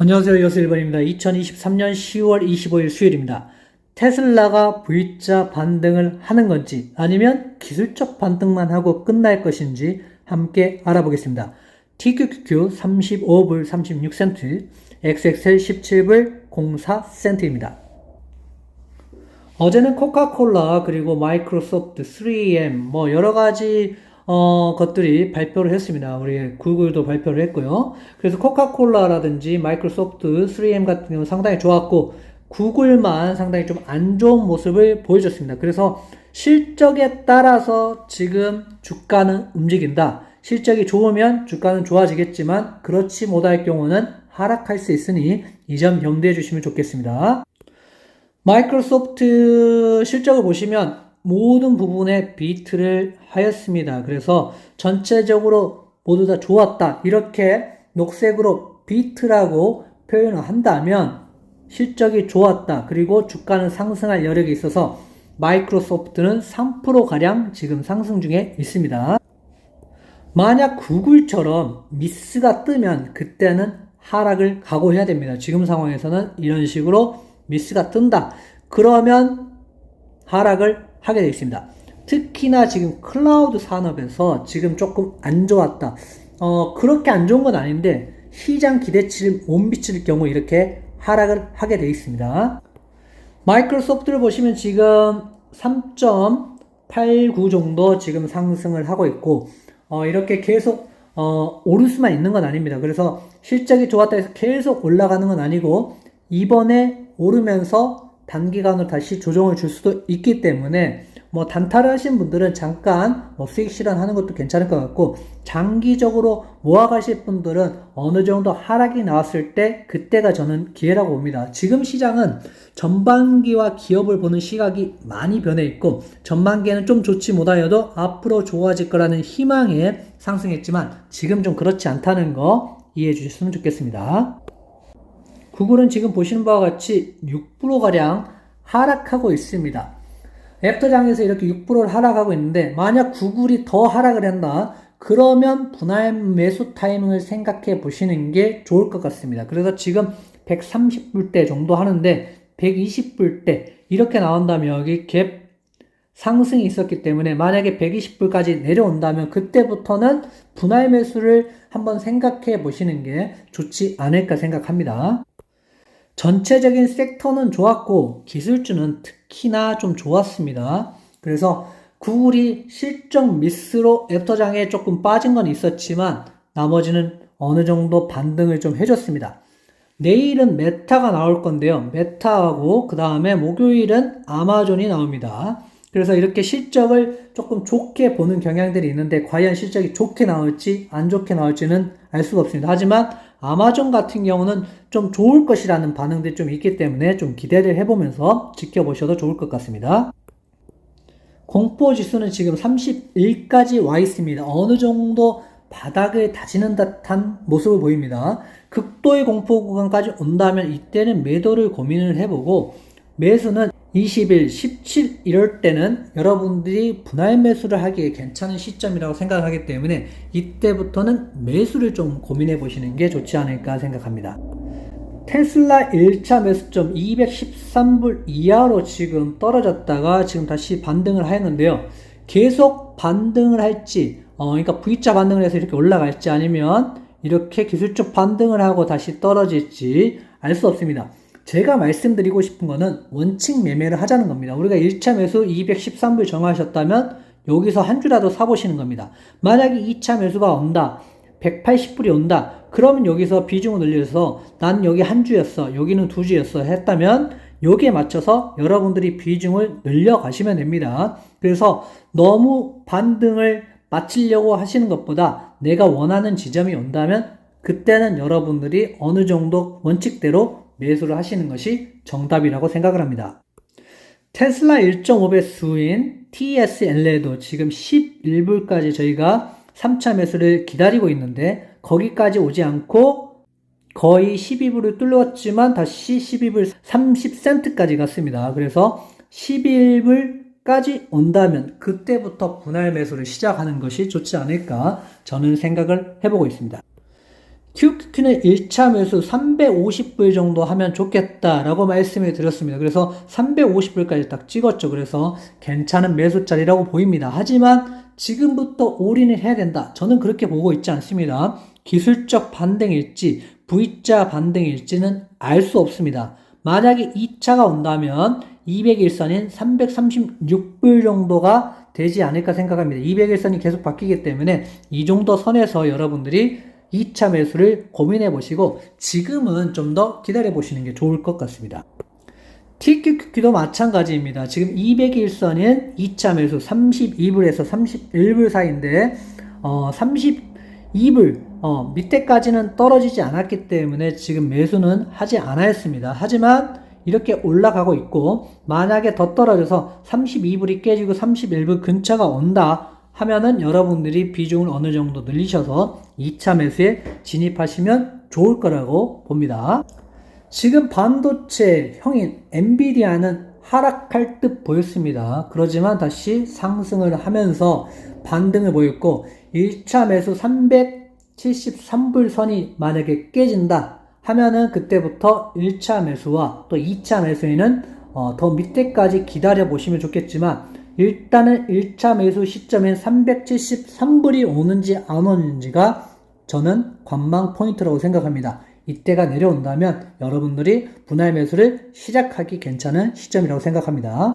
안녕하세요. 여수 1번입니다. 2023년 10월 25일 수요일입니다. 테슬라가 V자 반등을 하는 건지 아니면 기술적 반등만 하고 끝날 것인지 함께 알아보겠습니다. TQQQ 35불 36센트, XXL 17불 04센트입니다. 어제는 코카콜라 그리고 마이크로소프트, 3M 뭐 여러 가지 어, 것들이 발표를 했습니다. 우리 구글도 발표를 했고요. 그래서 코카콜라라든지 마이크로소프트, 3M 같은 경우 상당히 좋았고 구글만 상당히 좀 안 좋은 모습을 보여줬습니다. 그래서 실적에 따라서 지금 주가는 움직인다. 실적이 좋으면 주가는 좋아지겠지만 그렇지 못할 경우는 하락할 수 있으니 이 점 염두해 주시면 좋겠습니다. 마이크로소프트 실적을 보시면 모든 부분에 비트를 하였습니다. 그래서 전체적으로 모두 다 좋았다. 이렇게 녹색으로 비트라고 표현을 한다면 실적이 좋았다. 그리고 주가는 상승할 여력이 있어서 마이크로소프트는 3%가량 지금 상승 중에 있습니다. 만약 구글처럼 미스가 뜨면 그때는 하락을 각오해야 됩니다. 지금 상황에서는 이런 식으로 미스가 뜬다. 그러면 하락을 하게 되어 있습니다. 특히나 지금 클라우드 산업에서 지금 조금 안 좋았다. 어, 그렇게 안 좋은 건 아닌데 시장 기대치를 못 미칠 경우 이렇게 하락을 하게 되어 있습니다. 마이크로소프트를 보시면 지금 3.89 정도 지금 상승을 하고 있고 어, 이렇게 계속 어, 오를 수만 있는 건 아닙니다. 그래서 실적이 좋았다 해서 계속 올라가는 건 아니고 이번에 오르면서 단기간으로 다시 조정을 줄 수도 있기 때문에 뭐 단타를 하신 분들은 잠깐 뭐 수익 실현하는 것도 괜찮을 것 같고 장기적으로 모아가실 분들은 어느 정도 하락이 나왔을 때 그때가 저는 기회라고 봅니다. 지금 시장은 전반기와 기업을 보는 시각이 많이 변해 있고 전반기에는 좀 좋지 못하여도 앞으로 좋아질 거라는 희망에 상승했지만 지금 좀 그렇지 않다는 거 이해해 주셨으면 좋겠습니다. 구글은 지금 보시는 바와 같이 6%가량 하락하고 있습니다. 애프터장에서 이렇게 6%를 하락하고 있는데 만약 구글이 더 하락을 한다 그러면 분할 매수 타이밍을 생각해 보시는 게 좋을 것 같습니다. 그래서 지금 130불대 정도 하는데 120불대 이렇게 나온다면 여기 갭 상승이 있었기 때문에 만약에 120불까지 내려온다면 그때부터는 분할 매수를 한번 생각해 보시는 게 좋지 않을까 생각합니다. 전체적인 섹터는 좋았고 기술주는 특히나 좀 좋았습니다. 그래서 구글이 실적 미스로 애프터장에 조금 빠진 건 있었지만 나머지는 어느 정도 반등을 좀 해줬습니다. 내일은 메타가 나올 건데요. 메타하고 그 다음에 목요일은 아마존이 나옵니다. 그래서 이렇게 실적을 조금 좋게 보는 경향들이 있는데 과연 실적이 좋게 나올지 안 좋게 나올지는 알 수가 없습니다. 하지만 아마존 같은 경우는 좀 좋을 것이라는 반응들이 좀 있기 때문에 좀 기대를 해보면서 지켜보셔도 좋을 것 같습니다. 공포 지수는 지금 31까지 와 있습니다. 어느 정도 바닥을 다지는 듯한 모습을 보입니다. 극도의 공포 구간까지 온다면 이때는 매도를 고민을 해보고 매수는 20일, 17 이럴 때는 여러분들이 분할 매수를 하기에 괜찮은 시점이라고 생각하기 때문에 이때부터는 매수를 좀 고민해 보시는 게 좋지 않을까 생각합니다. 테슬라 1차 매수점 213불 이하로 지금 떨어졌다가 지금 다시 반등을 하였는데요. 계속 반등을 할지, 어, 그러니까 V자 반등을 해서 이렇게 올라갈지 아니면 이렇게 기술적 반등을 하고 다시 떨어질지 알 수 없습니다. 제가 말씀드리고 싶은 거는 원칙 매매를 하자는 겁니다. 우리가 1차 매수 213불 정하셨다면 여기서 한 주라도 사보시는 겁니다. 만약에 2차 매수가 온다. 180불이 온다. 그러면 여기서 비중을 늘려서 난 여기 한 주였어. 여기는 두 주였어. 했다면 여기에 맞춰서 여러분들이 비중을 늘려 가시면 됩니다. 그래서 너무 반등을 맞추려고 하시는 것보다 내가 원하는 지점이 온다면 그때는 여러분들이 어느 정도 원칙대로 매수를 하시는 것이 정답이라고 생각을 합니다. 테슬라 1.5배 수인 TSL에도 지금 11불까지 저희가 3차 매수를 기다리고 있는데 거기까지 오지 않고 거의 12불을 뚫었지만 다시 12불 30센트까지 갔습니다. 그래서 11불까지 온다면 그때부터 분할 매수를 시작하는 것이 좋지 않을까 저는 생각을 해보고 있습니다. QQQ는 1차 매수 350불 정도 하면 좋겠다라고 말씀을 드렸습니다. 그래서 350불까지 딱 찍었죠. 그래서 괜찮은 매수 자리라고 보입니다. 하지만 지금부터 올인을 해야 된다. 저는 그렇게 보고 있지 않습니다. 기술적 반등일지 V자 반등일지는 알 수 없습니다. 만약에 2차가 온다면 200일선인 336불 정도가 되지 않을까 생각합니다. 200일선이 계속 바뀌기 때문에 이 정도 선에서 여러분들이 2차 매수를 고민해 보시고 지금은 좀 더 기다려 보시는 게 좋을 것 같습니다. TQQQ도 마찬가지입니다. 지금 200일선인 2차 매수 32불에서 31불 사이인데 어, 32불 어, 밑에까지는 떨어지지 않았기 때문에 지금 매수는 하지 않았습니다. 하지만 이렇게 올라가고 있고 만약에 더 떨어져서 32불이 깨지고 31불 근처가 온다 하면은 여러분들이 비중을 어느 정도 늘리셔서 2차 매수에 진입하시면 좋을 거라고 봅니다. 지금 반도체 형인 엔비디아는 하락할 듯 보였습니다. 그러지만 다시 상승을 하면서 반등을 보였고 1차 매수 373불 선이 만약에 깨진다 하면은 그때부터 1차 매수와 또 2차 매수에는 어, 더 밑에까지 기다려 보시면 좋겠지만 일단은 1차 매수 시점인 373불이 오는지 안 오는지가 저는 관망 포인트라고 생각합니다. 이때가 내려온다면 여러분들이 분할 매수를 시작하기 괜찮은 시점이라고 생각합니다.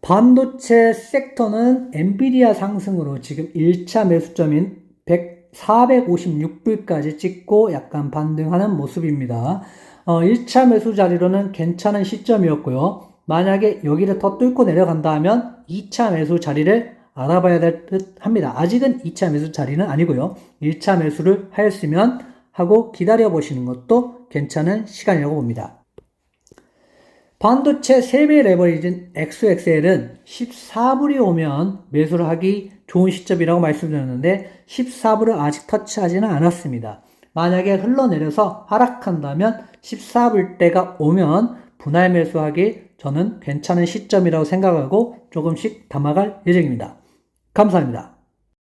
반도체 섹터는 엔비디아 상승으로 지금 1차 매수점인 100, 456불까지 찍고 약간 반등하는 모습입니다. 어, 1차 매수 자리로는 괜찮은 시점이었고요. 만약에 여기를 더 뚫고 내려간다 하면 2차 매수 자리를 알아봐야 될 듯 합니다. 아직은 2차 매수 자리는 아니고요. 1차 매수를 하였으면 하고 기다려 보시는 것도 괜찮은 시간이라고 봅니다. 반도체 3배 레버리진 XXL은 14불이 오면 매수를 하기 좋은 시점이라고 말씀드렸는데 14불을 아직 터치하지는 않았습니다. 만약에 흘러내려서 하락한다면 14불대가 오면 분할 매수하기 저는 괜찮은 시점이라고 생각하고 조금씩 담아갈 예정입니다. 감사합니다.